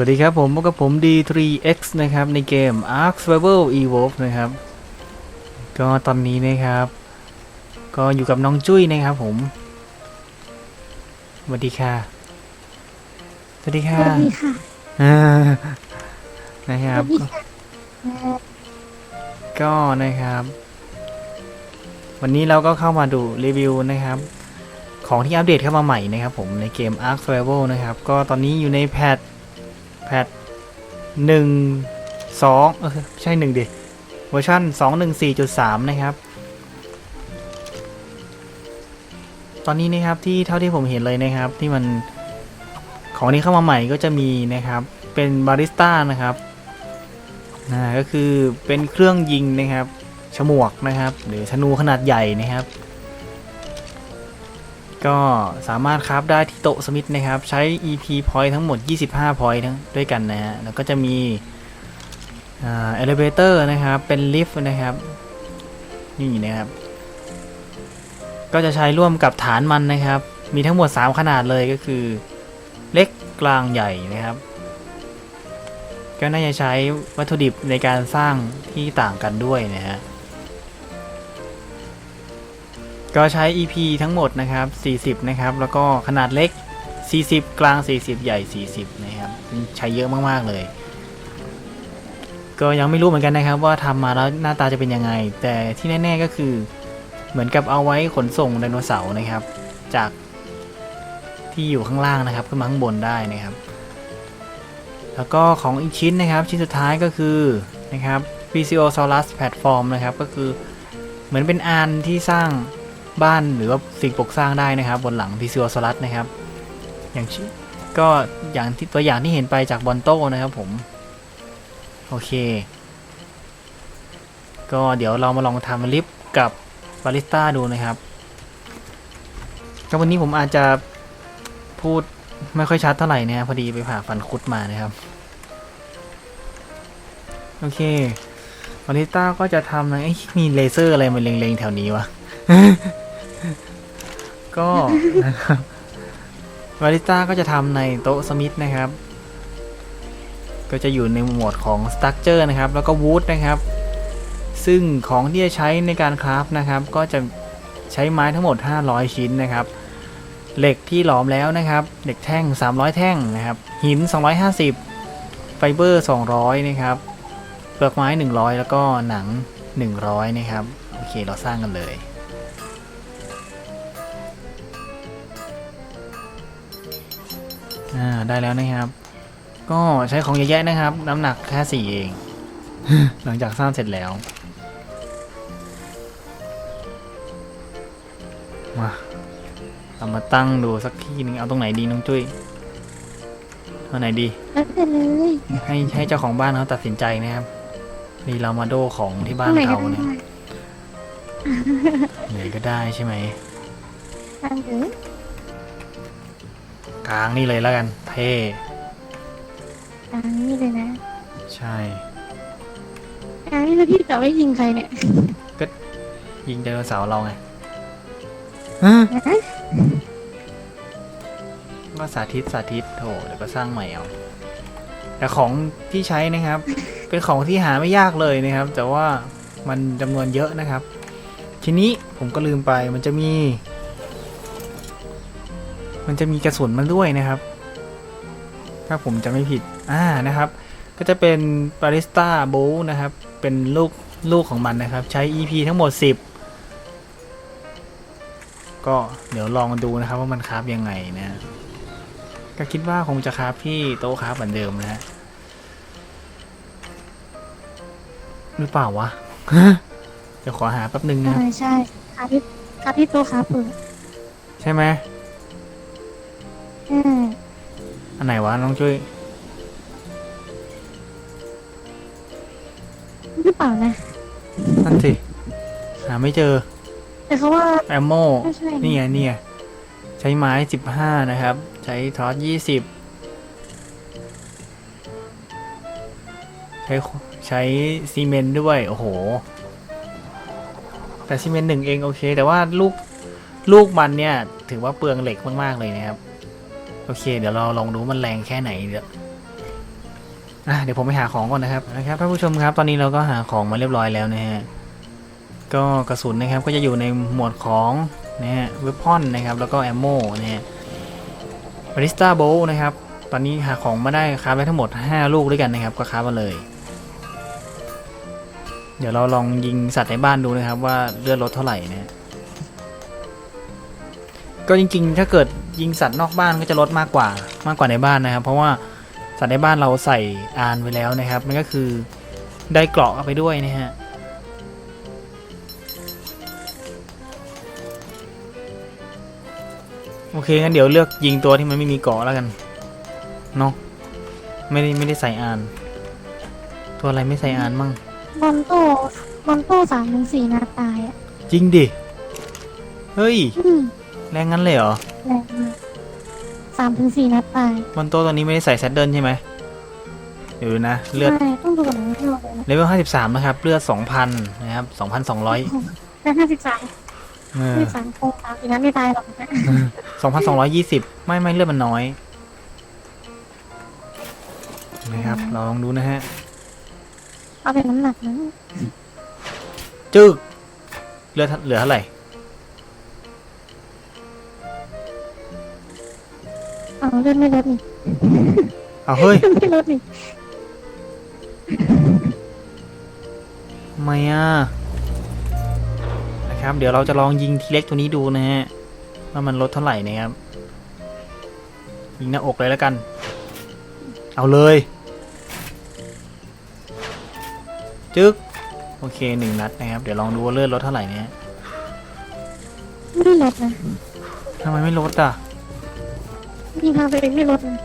วัสดีครับผมพบกับผม D3X นะครับ ในเกม Ark Survival Evolve นะครับ ก็ตอนนี้นะครับ ก็อยู่กับน้องจุ้ยนะครับผมสวัสดีค่ะ สวัสดีสค่ะวัสดีค่ะอ่านะครับสวัสดีค่ะเอ่อก็นะครับ วันนี้เราก็เข้ามาดูรีวิวนะครับของที่อัปเดตเข้ามาใหม่นะครับผมในเกม Ark Survival นะครับ ก็ตอนนี้อยู่ในแพท แพทหนึ่งสองเออใช่หนึ่งดิเวอร์ชันสองหนึ่งสี่จุดสามนะครับ ตอนนี้นะครับที่เท่าที่ผมเห็นเลยนะครับที่มันของนี้เข้ามาใหม่ก็จะมีนะครับเป็นบาริสต้านะครับนะก็คือเป็นเครื่องยิงนะครับ ฉมวกนะครับ หรือธนูขนาดใหญ่นะครับ ก็สามารถคราฟได้ที่โต๊ะสมิธนะครับ ใช้ EP point ทั้งหมด 25 point ทั้งด้วยกันนะฮะ แล้วก็จะมีเอ่า elevator นะครับ เป็นลิฟต์นะครับ นี่นะครับ ก็จะใช้ร่วมกับฐานมันนะครับ มีทั้งหมด 3 ขนาดเลยก็คือ เล็กกลางใหญ่นะครับ ก็น่าจะใช้วัตถุดิบในการสร้างที่ต่างกันด้วยนะฮะ ก็ใช้ EP ทั้งหมดนะครับ 40 นะครับ แล้วก็ขนาดเล็ก 40 กลาง 40 ใหญ่ 40 นะครับ ใช้เยอะมาก ๆ เลย ก็ยังไม่รู้เหมือนกันนะครับว่าทำมาแล้วหน้าตาจะเป็นยังไง แต่ที่แน่ ๆ ก็คือเหมือนกับเอาไว้ขนส่งไดโนเสาร์นะครับ จากที่อยู่ข้างล่างนะครับขึ้นมาข้างบนได้นะครับ แล้วก็ของอีกชิ้นนะครับ ชิ้นสุดท้ายก็คือนะครับ Plesiosaurus Platform นะครับ ก็คือเหมือนเป็นอานที่สร้าง บ้านหรือว่าสิ่งปลูกสร้างได้นะครับ บนหลัง Plesiosaurus นะครับ อย่างชิก็อย่างที่ตัวอย่างที่เห็นไปจากบอนโต้นะครับผม โอเค ก็เดี๋ยวเรามาลองทำลิฟต์กับบาริสต้าดูนะครับก็วันนี้ผมอาจจะพูดไม่ค่อยชัดเท่าไหร่นะครับพอดีไปผ่าฟันคุดมานะครับ โอเคบาริสต้าก็จะทำนะเอ้มีเลเซอร์อะไรมาเล็งๆแถวนี้วะ ก็นะครับบาริสต้าก็จะทำในโต๊ะสมิธนะครับ ก็จะอยู่ในหมวดของ Structure นะครับ แล้วก็ Wood นะครับ ซึ่งของที่จะใช้ในการคราฟนะครับ ก็จะใช้ไม้ทั้งหมด 500 ชิ้นนะครับ เหล็กที่หลอมแล้วนะครับ เหล็กแท่ง 300 แท่งนะครับ หิน 250 ไฟเบอร์ 200 นะครับ เปลือกไม้ 100 แล้วก็หนัง 100 นะครับ โอเค เราสร้างกันเลย อ่าได้แล้วนะครับ ก็ใช้ของเยอะแยะนะครับ น้ำหนักแค่สี่เอง หลังจากสร้างเสร็จแล้ว มาเรามาตั้งดูสักที่หนึงเอาตรงไหนดีน้องจุ้ยเอาไหนดี แล้วแต่เลยให้ให้เจ้าของบ้านเขาตัดสินใจนะครับนี่เรามาโดของที่บ้านไหนก็เขาได้เนี่ยไหนก็ได้ใช่ไหม ทางเลย กลางนี่เลยแล้วกัน เท่ทางนี้เลยนะใช่ทางนี้แล้วพี่จะไว้ยิงใครเนี่ยยิงไดโนเสาร์เราไงฮะก็สาธิตสาธิตโถเดี๋ยวก็สร้างใหม่เอาแต่ของที่ใช้นะครับ เป็นของที่หาไม่ยากเลยนะครับ แต่ว่ามันจำนวนเยอะนะครับ ทีนี้ผมก็ลืมไปมันจะมี มันจะมีกระสุนมันด้วยนะครับ ถ้าผมจะไม่ผิดอ่านะครับ ก็จะเป็น b a r i s t a b o w นะครับ เป็นลูกลูกของมันนะครับ ใช้ EP ทั้งหมด 10 ก็เดี๋ยวลองดูนะครับว่ามันคราฟยังไงนะก็คิดว่าคงจะคราฟที่โต๊ะคราฟเหมือนเดิมนะฮะหรือเปล่าวะเดี๋ยวขอหาแป๊บนึงนะใช่ใช่ครับพี่ครับพี่ตัวครับเปิดใช่ไหม อืมอันไหนวะน้องช่วยหรือเปล่านะนั่นสิ หาไม่เจอแต่เขาว่า แอมโมไม่ใช่ นี่ไงนี่ไงใช้ไม้สิบห้านะครับ ใช้ทอสยี่สิบใช้ใช้ซีเมนต์ด้วย โอ้โห แต่ซีเมนต์หนึ่งเองโอเค แต่ว่าลูก ลูกมันเนี่ย ถือว่าเปลืองเหล็กมาก ๆ เลยนะครับ โอเค เดี๋ยวเราลองดูมันแรงแค่ไหนเดี๋ยวอะเดี๋ยวผมไปหาของก่อนนะครับนะครับท่านผู้ชมครับ ตอนนี้เราก็หาของมาเรียบร้อยแล้วนะฮะก็กระสุนนะครับก็จะอยู่ในหมวดของนะฮะเวพอนนะครับ แล้วก็แอมโมนะฮะบริสต้าโบนะครับ ตอนนี้หาของมาได้คราฟได้ทั้งหมด 5 ลูกด้วยกันนะครับ ก็ครามาเลย เดี๋ยวเราลองยิงสัตว์ในบ้านดูนะครับ ว่าเลือดลดเท่าไหร่นะก็จริงๆ ถ้าเกิด ยิงสัตว์นอกบ้านก็จะลดมากกว่ามากกว่าในบ้านนะครับ เพราะว่าสัตว์ในบ้านเราใส่อานไว้แล้วนะครับ มันก็คือได้เกราะเอาไปด้วยนะฮะโอเคงั้นเดี๋ยวเลือกยิงตัวที่มันไม่มีเกราะแล้วกันเนาะไม่ได้ไม่ได้ใส่อาน ตัวอะไรไม่ใส่อานมั่งมอนโตมอนโตสามถึงสี่นัดตายอะจริงดิ เฮ้ย อืมแรงงั้นเลยเหรอ แรงมาก สามถึงสี่นัดตายมันโตตัวนี้ไม่ได้ใส่แซดเดิลใช่ไหมเดี๋ยวดูนะเลือดใช่ต้องดูกับหนังที่เราเลยนะเลเวล53 นะครับ เลือด 2,000 นะครับ 2,200แต่ห้าสิบสามเออ ห้าสิบสามคงสามสี่นัดไม่ตายหรอกนะสองพันสองร้อยยี่สิบไม่ไม่เลือดมันน้อยนะครับ เราลองดูนะฮะ เอาเป็นน้ำหนักนะจึกเลือดเหลือเท่าไหร่ เอาเลือดไม่ลดนี่เอาเฮ้ยเลือดไม่ลดนี่ทำไมอะนะครับ เดี๋ยวเราจะลองยิงทีเล็กตัวนี้ดูนะฮะว่ามันลดเท่าไหร่นะครับยิงหน้าอกเลยแล้วกัน เอาเลยจึกโอเคหนึ่งนัดนะครับ เดี๋ยวลองดูว่าเลือดลดเท่าไหร่นะฮะไม่ลดนะทำไมไม่ลดอะ ยิงทางตัวเองไม่ลดนะ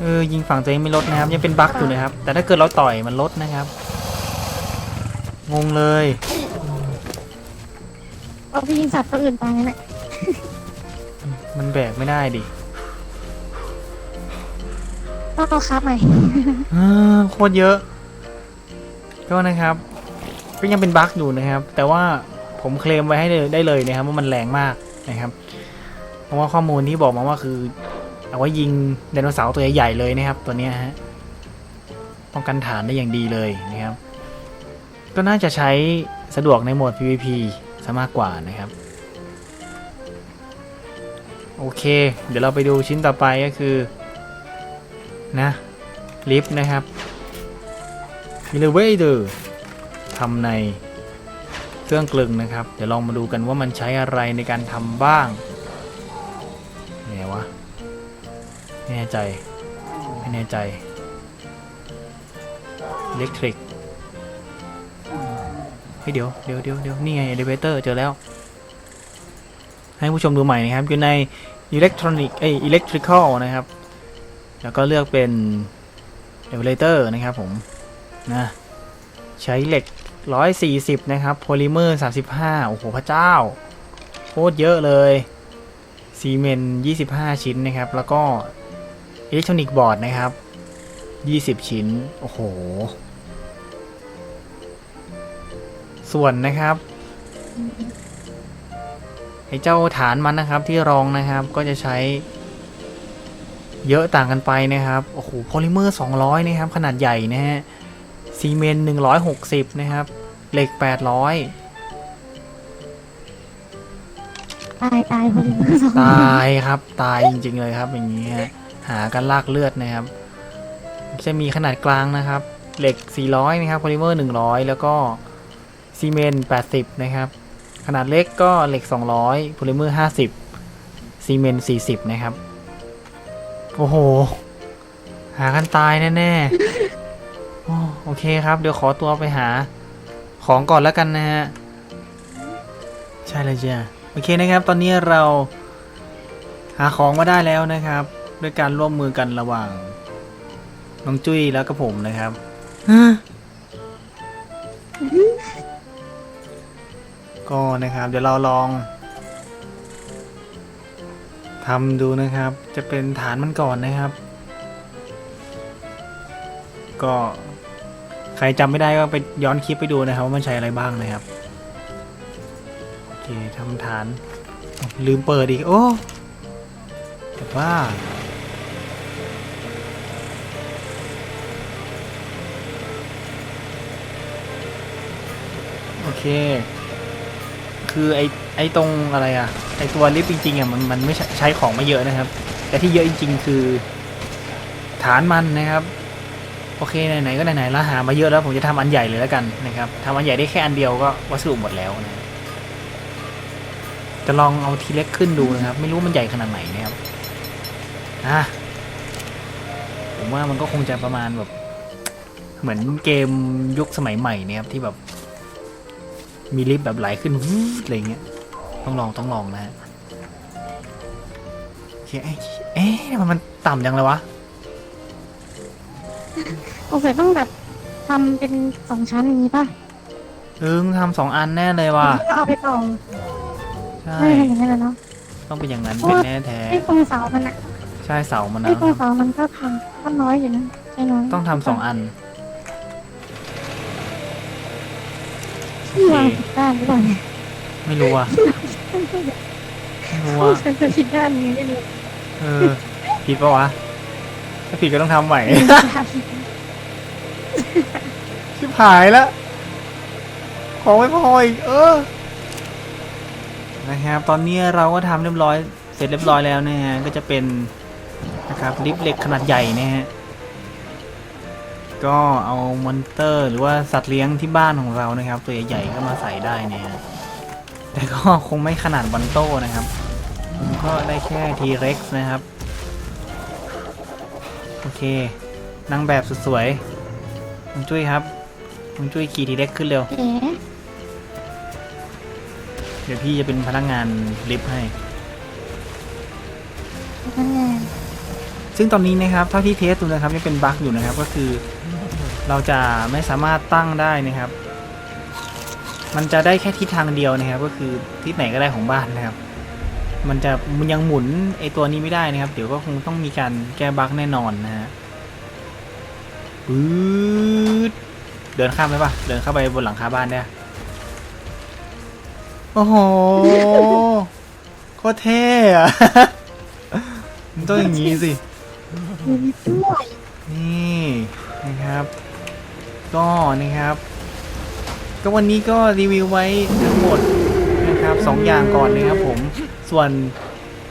เออยิงฝั่งตัวเองไม่ลดนะครับ ยังเป็นบั๊กอยู่นะครับ แต่ถ้าเกิดเราต่อยมันลดนะครับ งงเลย เอาไปยิงสัตว์ตัวอื่นตายนั่นแหละมันแบกไม่ได้ดิต้องเอาคับใหม่อ่าโคตรเยอะ ก็นะครับ ก็ยังเป็นบั๊กอยู่นะครับ แต่ว่าผมเคลมไว้ให้เลยได้เลยนะครับว่ามันแรงมากนะครับ เพราะว่าข้อมูลที่บอกมาว่าคือ เอาไว้ยิงไดโนเสาร์ตัวใหญ่ๆเลยนะครับ ตัวนี้ฮะป้องกันฐานได้อย่างดีเลยนะครับ ก็น่าจะใช้สะดวกในโหมด PVP ซะมากกว่านะครับ โอเค เดี๋ยวเราไปดูชิ้นต่อไปก็คือนะลิฟต์นะครับ elevator ทำในเครื่องกลึงนะครับ เดี๋ยวลองมาดูกันว่ามันใช้อะไรในการทำบ้าง ไม่แน่ใจ ไม่แน่ใจ electric เฮ้ยเดี๋ยวเดี๋ยวเดี๋ยวเดี๋ยวนี่ไง elevator เจอแล้ว ให้ผู้ชมดูใหม่นะครับ อยู่ใน electronic เอ้ย electrical นะครับ แล้วก็เลือกเป็น elevator นะครับผมนะใช้เหล็ก 140 นะครับโพลิเมอร์ 35 โอ้โห พระเจ้า โคตรเยอะเลย ซีเมนต์ 25 ชิ้นนะครับ แล้วก็ อิเล็กทรอนิกส์บอร์ดนะครับ 20 ชิ้น โอ้โห ส่วนนะครับไอ้เจ้าฐานมันนะครับที่รองนะครับก็จะใช้ เยอะต่างกันไปนะครับ โอ้โหโพลิเมอร์ 200 นะครับ ขนาดใหญ่นะฮะซีเมนต์160 นะครับ เหล็ก 800ตายตายพอดีสองตายครับ ตายจริงๆเลยครับอย่างนี้ฮะ หากันลากเลือดนะครับ จะมีขนาดกลางนะครับ เหล็ก 400 นะครับโพลิเมอร์ 100 แล้วก็ซีเมนต์ 80 นะครับ ขนาดเล็กก็เหล็ก 200โพลิเมอร์ 50 ซีเมนต์ 40 นะครับ โอ้โห หากันตายแน่ๆโอ้โอเคครับ เดี๋ยวขอตัวไปหาของก่อนแล้วกันนะฮะ ใช่เลยจ้ะโอเคนะครับ ตอนนี้เราหาของมาได้แล้วนะครับ ด้วยการร่วมมือกันระหว่างน้องจุ้ยแล้วก็ผมนะครับฮะก็นะครับ เดี๋ยวเราลองทำดูนะครับ จะเป็นฐานมันก่อนนะครับ ก็ใครจำไม่ได้ก็ไปย้อนคลิปไปดูนะครับว่ามันใช้อะไรบ้างนะครับ โอเคทำฐานอ้าวลืมเปิดอีก โอ้แต่ว่า คคือไอไอตรงอะไรอะไอตัวลิฟต์จริงๆอะมันมันไม่ใช้ใชของไม่เยอะนะครับ แต่ที่เยอะจริง ๆ คือ ฐานมันนะครับ โอเคไหนๆก็ไหนๆแล้วหามาเยอะแล้วผมจะทำอันใหญ่เลยแล้วกันนะครับทำอันใหญ่ได้แค่อันเดียวก็วัสดุหมดแล้วนะจะลองเอาทีเล็กขึ้นดูนะครับ ไม่รู้มันใหญ่ขนาดไหนนะครับอะผมว่ามันก็คงจะประมาณแบบ เหมือนเกมยุคสมัยใหม่เนี่ยครับที่แบบ มีลิฟต์แบบไหลขึ้นวูดอะไรเงี้ยต้องลองต้องลองนะฮะโอเคเอ๊ะเอ๊ะทำไมมันต่ำจังเลยวะสงสัยต้องแบบทำเป็นสองชั้นอย่างนี้ป่ะเออทำสองอันแน่เลยว่ะแล้วเอาไปต่อใช่ไม่เป็นอย่างนั้นเลยเนาะต้องเป็นอย่างนั้นเพราะเป็นว่าแน่แท้ไอ้ตรงเสามันอะใช่เสามันไอ้นะตรงเสามันก็ทำก็น้อยอยู่นะใช่น้อยต้องทำสองอัน ที่วางผิดด้านหรือเปล่าเนี่ยไม่รู้อะไม่รู้โอ้อะฉันจะผิดด้านนี้ไม่รู้เออผิดปะวะ ถ้าผิดก็ต้องทำใหม่ ชิบหายแล้ว ของไม่พออีกเออ นะครับ ตอนนี้เราก็ทำเรียบร้อย เสร็จเรียบร้อยแล้วนะฮะ ก็จะเป็นนะครับลิฟต์เหล็กขนาดใหญ่นะฮะ ก็เอามอนเตอร์ หรือว่าสัตว์เลี้ยงที่บ้านของเรานะครับ ตัวใหญ่ๆก็มาใส่ได้เนี่ยฮะแต่ก็คงไม่ขนาดวันโต้นะครับผมก็ได้แค่ทีเร็กซ์นะครับ โอเคนางแบบสุดสวยคุณจุ้ยครับคุณจุ้ยขี่ทีเร็กซ์ขึ้นเร็ว เอ๋เดี๋ยวพี่จะเป็นพนักงานลิฟต์ให้นั่นไงซึ่งตอนนี้นะครับเท่าที่เทสดูนะครับยังเป็นบั๊กอยู่นะครับ ก็คือ เราจะไม่สามารถตั้งได้นะครับ มันจะได้แค่ทิศทางเดียวนะครับ ก็คือทิศไหนก็ได้ของบ้านนะครับ มันจะมันยังหมุนไอตัวนี้ไม่ได้นะครับ เดี๋ยวก็คงต้องมีการแก้บั๊กแน่นอนนะฮะปื๊ดเดินข้ามไปปะเดินเข้าไปบนหลังคาบ้านได้ปะโอ้โหโคตรเท่อะมันต้องอย่างนี้สิมีด้วยนี่นะครับ ก็นะครับ ก็วันนี้ก็รีวิวไว้ทั้งหมดนะครับสองอย่างก่อนนะครับผมส่วน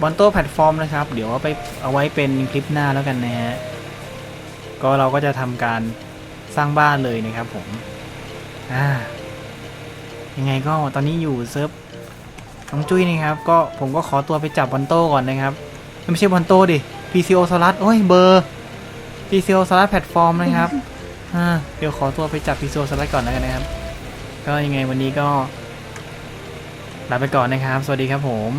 บอนโต้แพลตฟอร์มนะครับ เดี๋ยวเอาไปเอาไว้เป็นคลิปหน้าแล้วกันนะฮะก็เราก็จะทำการสร้างบ้านเลยนะครับผมอ่ายังไงก็ตอนนี้อยู่เซิร์ฟน้องจุ้ยนะครับ ก็ผมก็ขอตัวไปจับบอนโต้ก่อนนะครับไม่ใช่บอนโต้ดิ PCO สลัดโอ้ยเบอร์ PCO สลัดแพลตฟอร์มนะครับ เดี๋ยวขอตัวไปจับพิโซสไลด์ก่อนแล้วกันนะครับ ก็ยังไงวันนี้ก็ลาไปก่อนนะครับ สวัสดีครับผม